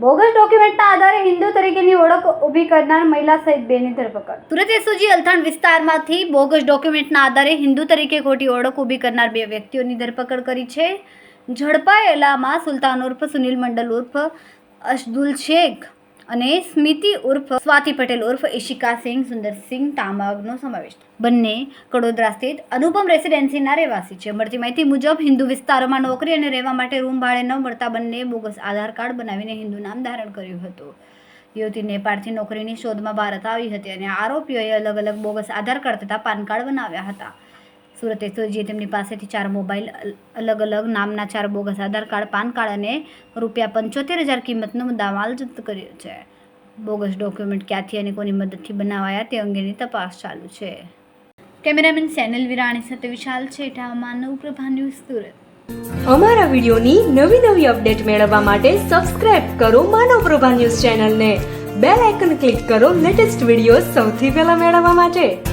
Bogus ડોક્યુમેન્ટના આધારે હિન્દુ તરીકેની ઓળખ ઊભી કરનાર મહિલા સહિત બેની ધરપકડ. સુરત એસઓજી અલથાણ વિસ્તારમાંથી બોગસ ડોક્યુમેન્ટના આધારે હિન્દુ તરીકે ખોટી ઓળખ ઊભી કરનાર બે વ્યક્તિઓની ધરપકડ કરી છે. ઝડપાયેલામાં સુલતાન ઉર્ફ સુનિલ મંડલ ઉર્ફ અશદુલ શેખ અને સ્મિતિ ઉર્ફ સ્વાતિ પટેલ ઉર્ફ ઈશિકા સિંહ સુંદરસિંહ તામગનો સમાવેશ બંને કડોદરા સ્થિત અનુપમ રેસિડેન્સીના રહેવાસી છે. મળતી માહિતી મુજબ હિન્દુ વિસ્તારોમાં નોકરી અને રહેવા માટે રૂમ ભાડે ન મળતા બંને બોગસ આધાર કાર્ડ બનાવીને હિન્દુ નામ ધારણ કર્યું હતું. યુવતી નેપાળથી નોકરીની શોધમાં ભારત આવી હતી અને આરોપીઓએ અલગ અલગ બોગસ આધાર કાર્ડ તથા પાન કાર્ડ બનાવ્યા હતા. સુરત એસઓજીએ તેમની પાસેથી ચાર મોબાઈલ અલગ અલગ નામના ચાર bogus Aadhaar card, PAN card અને રૂપિયા પંચોતેર હજાર કિંમતનો દામાલ જપ્ત કર્યો છે. બોગસ ડોક્યુમેન્ટ ક્યાંથી અને કોની મદદથી બનાવાયા તે અંગેની તપાસ ચાલુ છે. કેમેરામેન સેનલ વિરાણી સાથે વિશાલ છેઠા, માનવ પ્રભા ન્યૂઝ સુરત. અમારા વિડિયોની નવી નવી અપડેટ મેળવવા માટે સબસ્ક્રાઇબ કરો માનવ પ્રભા ન્યૂઝ ચેનલને. બેલ આઇકન ક્લિક કરો લેટેસ્ટ વીડિયો સૌથી પહેલા મેળવવા માટે.